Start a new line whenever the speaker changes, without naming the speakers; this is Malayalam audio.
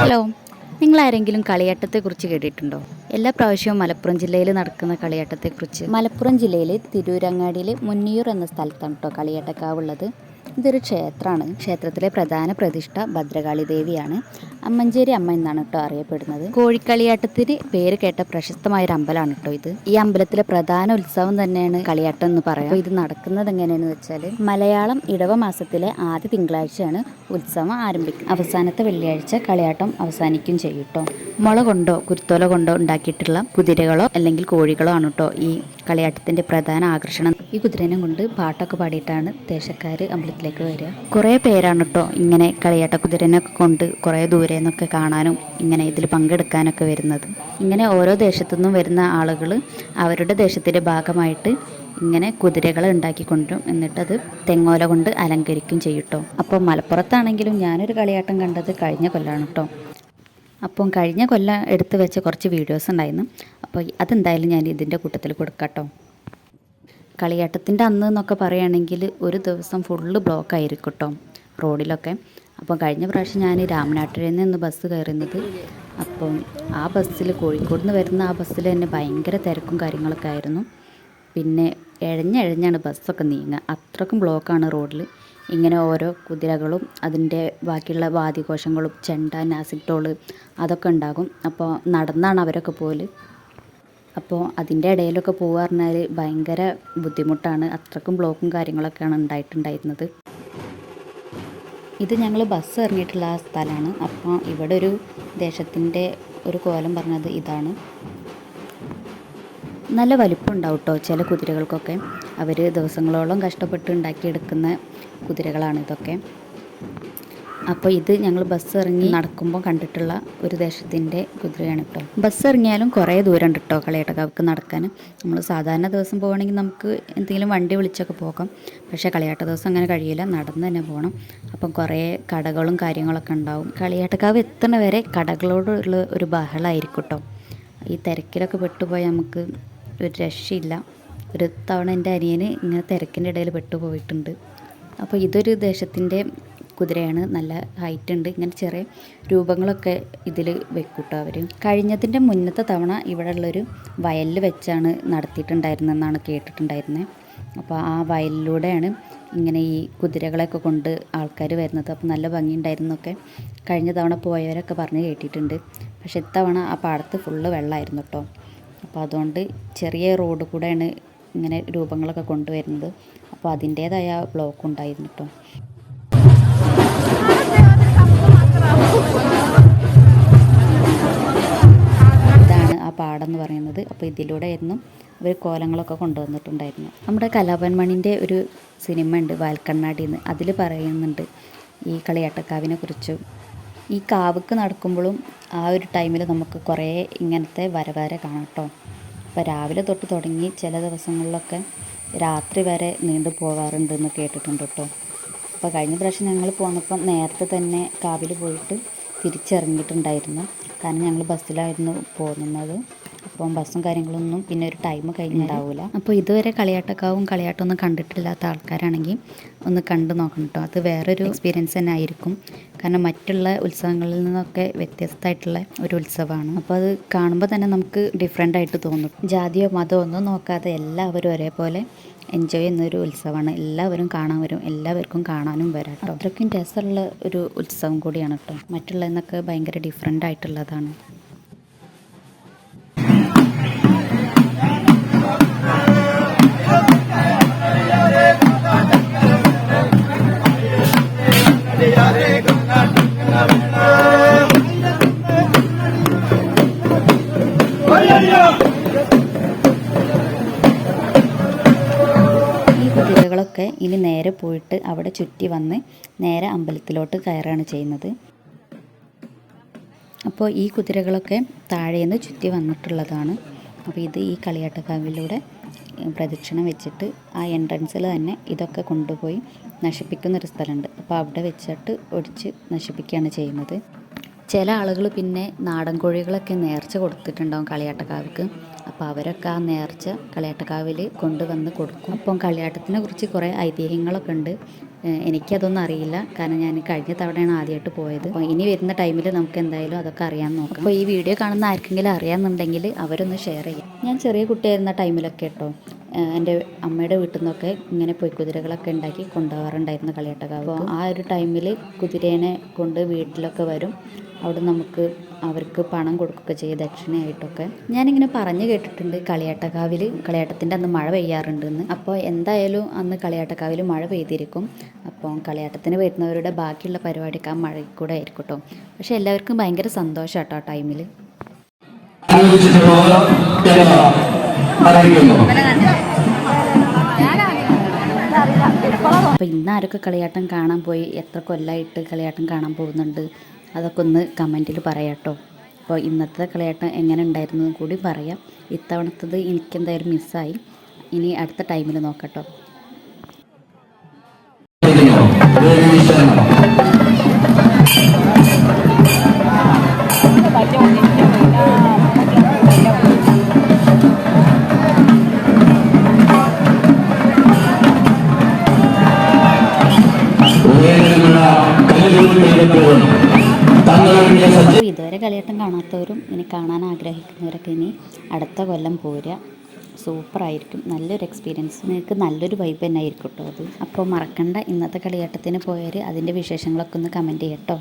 ഹലോ നിങ്ങൾ ആരെങ്കിലും കളിയാട്ടത്തെക്കുറിച്ച് കേട്ടിട്ടുണ്ടോ? എല്ലാ പ്രാവശ്യവും മലപ്പുറം ജില്ലയിൽ നടക്കുന്ന കളിയാട്ടത്തെക്കുറിച്ച്. മലപ്പുറം ജില്ലയിലെ തിരൂരങ്ങാടിയിലെ മുന്നിയൂർ എന്ന സ്ഥലത്താണ് കേട്ടോ കളിയാട്ടക്കാവുള്ളത്. ഇതൊരു ക്ഷേത്രമാണ്. ക്ഷേത്രത്തിലെ പ്രധാന പ്രതിഷ്ഠ ഭദ്രകാളി ദേവിയാണ്. അമ്മഞ്ചേരി അമ്മ എന്നാണ് കേട്ടോ അറിയപ്പെടുന്നത്. കോഴിക്കളിയാട്ടത്തിന് പേര് കേട്ട പ്രശസ്തമായ ഒരു അമ്പലമാണ് കേട്ടോ ഇത്. ഈ അമ്പലത്തിലെ പ്രധാന ഉത്സവം തന്നെയാണ് കളിയാട്ടം എന്ന് പറയാം. ഇത് നടക്കുന്നത് എങ്ങനെയാണെന്ന് വെച്ചാൽ മലയാളം ഇടവ മാസത്തിലെ ആദ്യ തിങ്കളാഴ്ചയാണ് ഉത്സവം ആരംഭിക്കുന്നത് അവസാനത്തെ വെള്ളിയാഴ്ച കളിയാട്ടം അവസാനിക്കും ചെയ്യും കേട്ടോ. മുള കൊണ്ടോ കുരുത്തോല കൊണ്ടോ ഉണ്ടാക്കിയിട്ടുള്ള കുതിരകളോ അല്ലെങ്കിൽ കോഴികളോ ആണ് കേട്ടോ ഈ കളിയാട്ടത്തിന്റെ പ്രധാന ആകർഷണം. ഈ കുതിരനെ കൊണ്ട് പാട്ടൊക്കെ പാടിയിട്ടാണ് ദേശക്കാർ അമ്പലത്തിലേക്ക് വരിക. കുറേ പേരാണ് കേട്ടോ ഇങ്ങനെ കളിയാട്ട കുതിരനൊക്കെ കൊണ്ട് കുറേ ദൂരെ നിന്നൊക്കെ കാണാനും ഇങ്ങനെ ഇതിൽ പങ്കെടുക്കാനൊക്കെ വരുന്നത്. ഇങ്ങനെ ഓരോ ദേശത്തു നിന്നും വരുന്ന ആളുകൾ അവരുടെ ദേശത്തിന്റെ ഭാഗമായിട്ട് ഇങ്ങനെ കുതിരകളെ ഉണ്ടാക്കിക്കൊണ്ടും എന്നിട്ടത് തെങ്ങോല കൊണ്ട് അലങ്കരിക്കും ചെയ്യും കേട്ടോ അപ്പോൾ മലപ്പുറത്താണെങ്കിലും ഞാനൊരു കളിയാട്ടം കണ്ടത് കഴിഞ്ഞ കൊല്ലാണ് കേട്ടോ അപ്പം കഴിഞ്ഞ കൊല്ലം എടുത്തു വെച്ച കുറച്ച് വീഡിയോസ് ഉണ്ടായിരുന്നു. അപ്പോൾ അതെന്തായാലും ഞാൻ ഇതിന്റെ കൂട്ടത്തിൽ കൊടുക്കാട്ടോ. കളിയാട്ടത്തിന്റെ അന്ന് എന്നൊക്കെ പറയുകയാണെങ്കിൽ ഒരു ദിവസം ഫുള്ള് ബ്ലോക്ക് ആയിരിക്കും കേട്ടോ റോഡിലൊക്കെ. അപ്പോൾ കഴിഞ്ഞ പ്രാവശ്യം ഞാൻ രാമനാട്ടുകരയിൽ നിന്ന് ബസ് കയറുന്നത്. അപ്പം ആ ബസ്സിൽ കോഴിക്കോട് നിന്ന് വരുന്ന ആ ബസ്സിൽ തന്നെ ഭയങ്കര തിരക്കും കാര്യങ്ങളൊക്കെ ആയിരുന്നു. പിന്നെ എഴഞ്ഞെഴഞ്ഞാണ് ബസ്സൊക്കെ നീങ്ങുക. അത്രക്കും ബ്ലോക്കാണ് റോഡിൽ. ഇങ്ങനെ ഓരോ കുതിരകളും അതിന്റെ ബാക്കിയുള്ള വാദ്യഘോഷങ്ങളും ചെണ്ട നാസിക് അതൊക്കെ ഉണ്ടാകും. അപ്പോൾ നടന്നാണ് അവരൊക്കെ പോൽ അപ്പോൾ അതിന്റെ ഇടയിലൊക്കെ പോകുക പറഞ്ഞാൽ ഭയങ്കര ബുദ്ധിമുട്ടാണ്. അത്രക്കും ബ്ലോക്കും കാര്യങ്ങളൊക്കെയാണ് ഉണ്ടായിട്ടുണ്ടായിരുന്നത്. ഇത് ഞങ്ങൾ ബസ് ഇറങ്ങിയിട്ടുള്ള ആ സ്ഥലമാണ്. അപ്പോൾ ഇവിടെ ഒരു ദേശത്തിന്റെ ഒരു കോലം പറഞ്ഞത് ഇതാണ്. നല്ല വലിപ്പം ഉണ്ടാവും കേട്ടോ ചില കുതിരകൾക്കൊക്കെ. അവർ ദിവസങ്ങളോളം കഷ്ടപ്പെട്ട് ഉണ്ടാക്കിയെടുക്കുന്ന കുതിരകളാണ് ഇതൊക്കെ. അപ്പോൾ ഇത് ഞങ്ങൾ ബസ് ഇറങ്ങി നടക്കുമ്പോൾ കണ്ടിട്ടുള്ള ഒരു ദേശത്തിന്റെ കുതിരയാണ് കേട്ടോ ബസ് ഇറങ്ങിയാലും കുറേ ദൂരം ഉണ്ട് കേട്ടോ കളിയാട്ടക്കാവ്ക്ക് നടക്കാൻ നമ്മൾ സാധാരണ ദിവസം പോവുകയാണെങ്കിൽ നമുക്ക് എന്തെങ്കിലും വണ്ടി വിളിച്ചൊക്കെ പോകാം. പക്ഷേ കളിയാട്ട ദിവസം അങ്ങനെ കഴിയില്ല നടന്ന് തന്നെ പോകണം അപ്പം കുറേ കടകളും കാര്യങ്ങളൊക്കെ ഉണ്ടാവും. കളിയാട്ടക്കാവ് എത്തണ വരെ കടകളോടുള്ള ഒരു ബഹളമായിരിക്കും കേട്ടോ ഈ തിരക്കിലൊക്കെ പെട്ടുപോയാൽ നമുക്ക് ഒരു രക്ഷയില്ല. ഒരു തവണ എന്റെ അനിയന് ഇങ്ങനെ തിരക്കിന്റെ ഇടയിൽ പെട്ടുപോയിട്ടുണ്ട്. അപ്പോൾ ഇതൊരു ദേശത്തിന്റെ കുതിരയാണ്. നല്ല ഹൈറ്റ് ഉണ്ട്. ഇങ്ങനെ ചെറിയ രൂപങ്ങളൊക്കെ ഇതിൽ വെക്കൂട്ടോ അവർ കഴിഞ്ഞതിന്റെ മുന്നത്തെ തവണ ഇവിടെ ഉള്ളൊരു വയലിൽ വെച്ചാണ് നടത്തിയിട്ടുണ്ടായിരുന്നെന്നാണ് കേട്ടിട്ടുണ്ടായിരുന്നത് അപ്പോൾ ആ വയലിലൂടെയാണ് ഇങ്ങനെ ഈ കുതിരകളെയൊക്കെ കൊണ്ട് ആൾക്കാർ വരുന്നത്. അപ്പോൾ നല്ല ഭംഗിയുണ്ടായിരുന്നൊക്കെ കഴിഞ്ഞ തവണ പോയവരൊക്കെ പറഞ്ഞ് കേട്ടിട്ടുണ്ട്. പക്ഷേ ഇത്തവണ ആ പാടത്ത് ഫുള്ള് വെള്ളമായിരുന്നു കേട്ടോ. അപ്പോൾ അതുകൊണ്ട് ചെറിയ റോഡ് കൂടെയാണ് ഇങ്ങനെ രൂപങ്ങളൊക്കെ കൊണ്ടുവരുന്നത്. അപ്പോൾ അതിന്റേതായ ബ്ലോക്ക് ഉണ്ടായിരുന്നു കേട്ടോ ഇതാണ് ആ പാടം എന്ന് പറയുന്നത്. അപ്പോൾ ഇതിലൂടെ ആയിരുന്നു ഇവർ കോലങ്ങളൊക്കെ കൊണ്ടുവന്നിട്ടുണ്ടായിരുന്നു നമ്മുടെ കലാഭൻ മണിന്റെ ഒരു സിനിമ ഉണ്ട് വാൽക്കണ്ണാടി എന്ന് അതിൽ പറയുന്നുണ്ട് ഈ കളിയാട്ടക്കാവിനെ കുറിച്ച് ഈ കാവുക്ക് നടക്കുമ്പോഴും ആ ഒരു ടൈമിൽ നമുക്ക് കുറേ ഇങ്ങനത്തെ വരവര കാണാം കേട്ടോ അപ്പോൾ രാവിലെ തൊട്ട് തുടങ്ങി ചില ദിവസങ്ങളിലൊക്കെ രാത്രി വരെ നീണ്ടു പോകാറുണ്ട് എന്ന് കേട്ടിട്ടുണ്ട് കേട്ടോ അപ്പോൾ കഴിഞ്ഞ പ്രാവശ്യം ഞങ്ങൾ പോന്നപ്പം നേരത്തെ തന്നെ കാവിൽ പോയിട്ട് തിരിച്ചിറങ്ങിയിട്ടുണ്ടായിരുന്നു. കാരണം ഞങ്ങൾ ബസ്സിലായിരുന്നു പോകുന്നത് അപ്പം ബസ്സും കാര്യങ്ങളൊന്നും പിന്നെ ഒരു ടൈം കഴിഞ്ഞിട്ടുണ്ടാവില്ല അപ്പോൾ ഇതുവരെ കളിയാട്ടക്കാവും കളിയാട്ടമൊന്നും കണ്ടിട്ടില്ലാത്ത ആൾക്കാരാണെങ്കിൽ ഒന്ന് കണ്ടു നോക്കണം കേട്ടോ അത് വേറൊരു എക്സ്പീരിയൻസ് തന്നെ ആയിരിക്കും. കാരണം മറ്റുള്ള ഉത്സവങ്ങളിൽ നിന്നൊക്കെ വ്യത്യസ്തമായിട്ടുള്ള ഒരു ഉത്സവമാണ്. അപ്പോൾ അത് കാണുമ്പോൾ തന്നെ നമുക്ക് ഡിഫറെന്റ് ആയിട്ട് തോന്നും. ജാതിയോ മതമോ ഒന്നും നോക്കാതെ എല്ലാവരും ഒരേപോലെ എൻജോയ് ചെയ്യുന്ന ഒരു ഉത്സവമാണ്. എല്ലാവരും കാണാൻ വരും. എല്ലാവർക്കും കാണാനും വരാം കേട്ടോ അത്രയ്ക്കും രസമുള്ള ഒരു ഉത്സവം കൂടിയാണ് കേട്ടോ മറ്റുള്ളതെന്നൊക്കെ ഭയങ്കര ഡിഫറെന്റ് ആയിട്ടുള്ളതാണ്. ഈ കുതിരകളൊക്കെ ഇനി നേരെ പോയിട്ട് അവിടെ ചുറ്റി വന്ന് നേരെ അമ്പലത്തിലോട്ട് കയറുകയാണ് ചെയ്യുന്നത്. അപ്പോൾ ഈ കുതിരകളൊക്കെ താഴേന്ന് ചുറ്റി വന്നിട്ടുള്ളതാണ്. അപ്പോൾ ഇത് ഈ കളിയാട്ടക്കാവിലൂടെ പ്രദക്ഷിണം വെച്ചിട്ട് ആ എൻട്രൻസിൽ തന്നെ ഇതൊക്കെ കൊണ്ടുപോയി നശിപ്പിക്കുന്നൊരു സ്ഥലമുണ്ട്. അപ്പോൾ അവിടെ വെച്ചിട്ട് ഒടിച്ച് നശിപ്പിക്കുകയാണ് ചെയ്യുന്നത്. ചില ആളുകൾ പിന്നെ നാടൻ കോഴികളൊക്കെ നേർച്ച കൊടുത്തിട്ടുണ്ടാവും കളിയാട്ടക്കാവിക്ക് അപ്പോൾ അവരൊക്കെ ആ നേർച്ച കളിയാട്ടക്കാവിൽ കൊണ്ടുവന്ന് കൊടുക്കും. അപ്പം കളിയാട്ടത്തിനെ കുറിച്ച് കുറേ ഐതിഹ്യങ്ങളൊക്കെ ഉണ്ട്. എനിക്കതൊന്നും അറിയില്ല. കാരണം ഞാൻ കഴിഞ്ഞ തവണയാണ് ആദ്യമായിട്ട് പോയത്. അപ്പോൾ ഇനി വരുന്ന ടൈമിൽ നമുക്ക് എന്തായാലും അതൊക്കെ അറിയാൻ നോക്കാം. അപ്പോൾ ഈ വീഡിയോ കാണുന്ന ആർക്കെങ്കിലും അറിയാമെന്നുണ്ടെങ്കിൽ അവരൊന്ന് ഷെയർ ചെയ്യും. ഞാൻ ചെറിയ കുട്ടിയായിരുന്ന ടൈമിലൊക്കെ കേട്ടോ. എന്റെ അമ്മയുടെ വീട്ടിൽ നിന്നൊക്കെ ഇങ്ങനെ പോയി കുതിരകളൊക്കെ ഉണ്ടാക്കി കൊണ്ടുപോകാറുണ്ടായിരുന്നു കളിയാട്ടക്കാവ് അപ്പോൾ ആ ഒരു ടൈമിൽ കുതിരേനെ കൊണ്ട് വീട്ടിലൊക്കെ വരും. അവിടെ നമുക്ക് അവർക്ക് പണം കൊടുക്കുകയൊക്കെ ചെയ്യും ദക്ഷിണയായിട്ടൊക്കെ. ഞാനിങ്ങനെ പറഞ്ഞു കേട്ടിട്ടുണ്ട് കളിയാട്ടക്കാവിൽ കളിയാട്ടത്തിന്റെ അന്ന് മഴ പെയ്യാറുണ്ടെന്ന്. അപ്പോൾ എന്തായാലും അന്ന് കളിയാട്ടക്കാവിൽ മഴ പെയ്തിരിക്കും. അപ്പോൾ കളിയാട്ടത്തിന് വരുന്നവരുടെ ബാക്കിയുള്ള പരിപാടിയൊക്കെ ആ മഴയിൽ കൂടെ ആയിരിക്കും കേട്ടോ പക്ഷേ എല്ലാവർക്കും ഭയങ്കര സന്തോഷം കേട്ടോ ആ ടൈമിൽ.
ക്ഷമ
അപ്പോൾ ഇന്ന് ആരൊക്കെ കളിയാട്ടം കാണാൻ പോയി? എത്ര കൊല്ലമായിട്ട് കളിയാട്ടം കാണാൻ പോകുന്നുണ്ട്? അതൊക്കെ ഒന്ന് കമന്റിൽ പറയാട്ടോ. അപ്പോൾ ഇന്നത്തെ കളിയാട്ടം എങ്ങനെ ഉണ്ടായിരുന്നു കൂടി പറയാം. ഇത്തവണത്തത് എനിക്കെന്തായാലും മിസ്സായി ഇനി അടുത്ത ടൈമിൽ നോക്കട്ടോ ഇതുവരെ കളിയാട്ടം കാണാത്തവരും ഇനി കാണാൻ ആഗ്രഹിക്കുന്നവരൊക്കെ ഇനി അടുത്ത കൊല്ലം പോരുക. സൂപ്പറായിരിക്കും നല്ലൊരു എക്സ്പീരിയൻസ് നിങ്ങൾക്ക് നല്ലൊരു വൈബ് തന്നെ ആയിരിക്കും കേട്ടോ അത്. അപ്പോൾ മറക്കണ്ട ഇന്നത്തെ കളിയാട്ടത്തിന് പോയവർ അതിന്റെ വിശേഷങ്ങളൊക്കെ ഒന്ന് കമന്റ് ചെയ്യട്ടോ